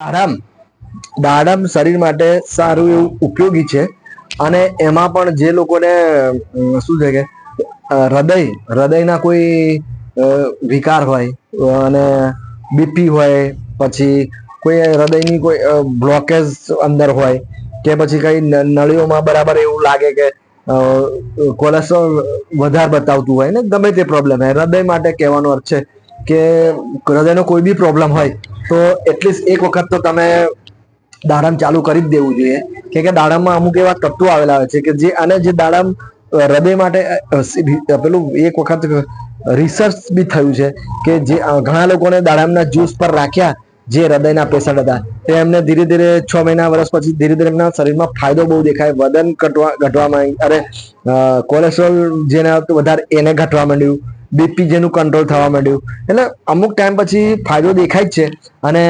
દાડમ. દાડમ શરીર માટે સારું એવું ઉપયોગી છે. અને એમાં પણ જે લોકોને શું છે કે હૃદય, હૃદયના કોઈ વિકાર હોય, અને બીપી હોય, પછી કોઈ હૃદયની કોઈ બ્લોકેજ અંદર હોય, કે પછી કઈ નળીઓમાં બરાબર એવું લાગે કે કોલેસ્ટ્રોલ વધારે બતાવતું હોય ને, ગમે તે પ્રોબ્લેમ હોય હૃદય માટે કહેવાનો અર્થ છે કે હૃદયનો કોઈ બી પ્રોબ્લેમ હોય, તો એટલીસ્ટ એક વખત તો તમે દાડમ ચાલુ કરી જ દેવું જોઈએ. કે કે દાડમમાં અમુક એવા તત્વો આવેલા હોય છે કે જે, અને જે દાડમ હૃદય માટે પેલું એક વખત રિસર્ચ બી થયું છે કે જે ઘણા લોકોને દાડમના જ્યુસ પર રાખ્યા જે હૃદયના પેશન્ટ હતા. તે એમને ધીરે ધીરે છ મહિના વર્ષ પછી ધીરે ધીરે એમના શરીરમાં ફાયદો બહુ દેખાય, વજન ઘટવા ઘટવા માંડ્યું અરે કોલેસ્ટ્રોલ જેને વધારે એને ઘટવા માંડ્યું. બીપી જેનું કંટ્રોલ થવા માંડ્યું. એટલે અમુક ટાઈમ પછી ફાયદો દેખાય જ છે. અને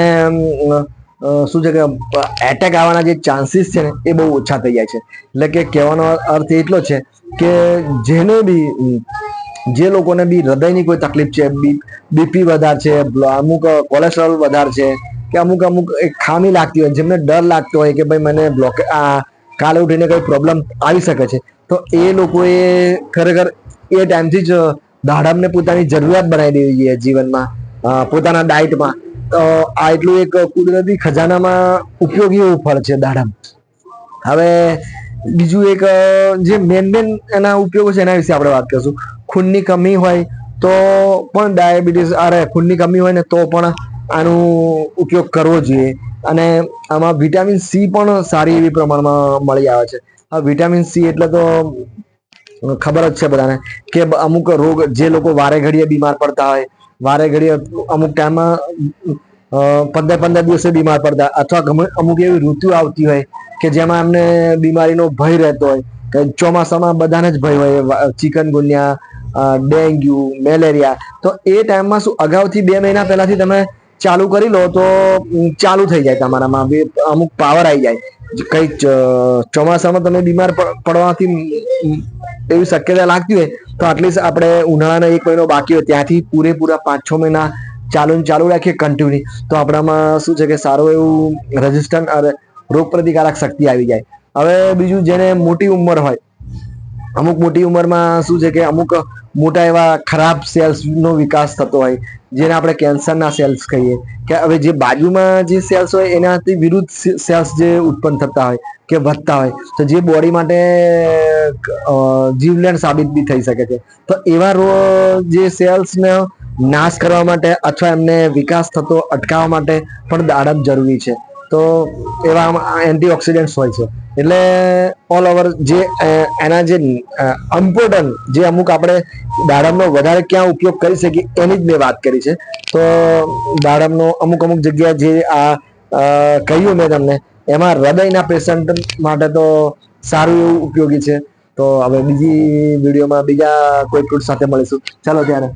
શું છે કે એટેક આવવાના જે ચાન્સીસ છે ને, એ બહુ ઓછા થઈ જાય છે. એટલે કે કહેવાનો અર્થ એટલો છે કે જેને બી, જે લોકોને બી હૃદયની કોઈ તકલીફ છે બીપી વધારે છે, અમુક કોલેસ્ટ્રોલ વધારે છે, કે અમુક અમુક ખામી લાગતી હોય, જેમને ડર લાગતો હોય કે ભાઈ મને બ્લોક આ, કાલે ઉઠીને કોઈ પ્રોબ્લેમ આવી શકે છે, તો એ લોકોએ ખરેખર એ ટાઈમથી જ દાડમને પોતાની જરૂરિયાત બનાવી દેવી જોઈએ જીવનમાં પોતાના ડાયટમાં. તો આ એટલું એક કુદરતી ખજાનામાં ઉપયોગી એવું ફળ છે દાડમ. હવે બીજું એક જે મેન મેન એના ઉપયોગો છે એના વિશે આપણે વાત કરીશું. ખૂનની કમી હોય તો પણ ડાયાબિટીસ, અરે, ખૂનની કમી હોય ને તો પણ આનો ઉપયોગ કરવો જોઈએ. અને આમાં વિટામિન સી પણ સારી એવી પ્રમાણમાં મળી આવે છે. આ વિટામિન સી એટલે તો ખબર જ છે બધાને કે અમુક રોગ જે લોકો વારે ઘડીએ બીમાર પડતા હોય, વારે ઘડીએ અમુક ટાઈમમાં પંદર પંદર દિવસે બીમાર પડતા અથવા અમુક એવી ઋતુ આવતી હોય કે જેમાં એમને બીમારીનો ભય રહેતો હોય. કે ચોમાસામાં બધાને જ ભય હોય. Chikungunya dengue, malaria. તો એ ટાઈમમાં શું અગાઉથી બે મહિના પહેલાથી તમે ચાલુ કરી લો તો ચાલુ થઈ જાય તમારામાં. અમુક પાવર આવી જાય. કઈ ચોમાસામાં તમે બીમાર પડવાથી એવી શક્યતા લાગતી હોય, તો એટલીસ્ટ આપણે ઉનાળાનો એક મહિનો બાકી હોય, ત્યાંથી પૂરેપૂરા પાંચ છ મહિના ચાલુ ચાલુ રાખીએ કન્ટિન્યુ તો આપણામાં શું છે કે સારું એવું રેઝિસ્ટન્ટ રોગ પ્રતિકારક શક્તિ આવી જાય. હવે બીજું જેને મોટી ઉંમર હોય અમુક મોટી ઉંમરમાં શું છે કે અમુક મોટા એવા ખરાબ સેલ્સનો વિકાસ થતો હોય, જેને આપણે કેન્સરના સેલ્સ કહીએ. કે હવે જે બાજુમાં જે સેલ્સ હોય, એનાથી વિરુદ્ધ સેલ્સ જે ઉત્પન્ન થતા હોય કે વધતા હોય, તો જે બોડી માટે જીવલેણ સાબિત બી થઈ શકે છે. તો એવા રો, જે સેલ્સને નાશ કરવા માટે અથવા એમને વિકાસ થતો, અટકાવવા માટે પણ દાડમ જરૂરી છે. તો એવા એન્ટીઓક્સિડન્ટ્સ હોય છે. એટલે ઓલ ઓવર જે એના જે ઇમ્પોર્ટન્ટ જે અમુક આપણે દાડમનો વધારે ક્યાં ઉપયોગ કરી શકીએ એની જ મેં વાત કરી છે. તો દાડમનો અમુક અમુક જગ્યા જે આ કહ્યું મેં તમને, એમાં હૃદયના પેશન્ટ માટે તો સારું એવું ઉપયોગી છે. તો હવે બીજી વિડીયોમાં બીજા કોઈ ફ્રૂટ સાથે મળીશું. ચાલો ત્યારે.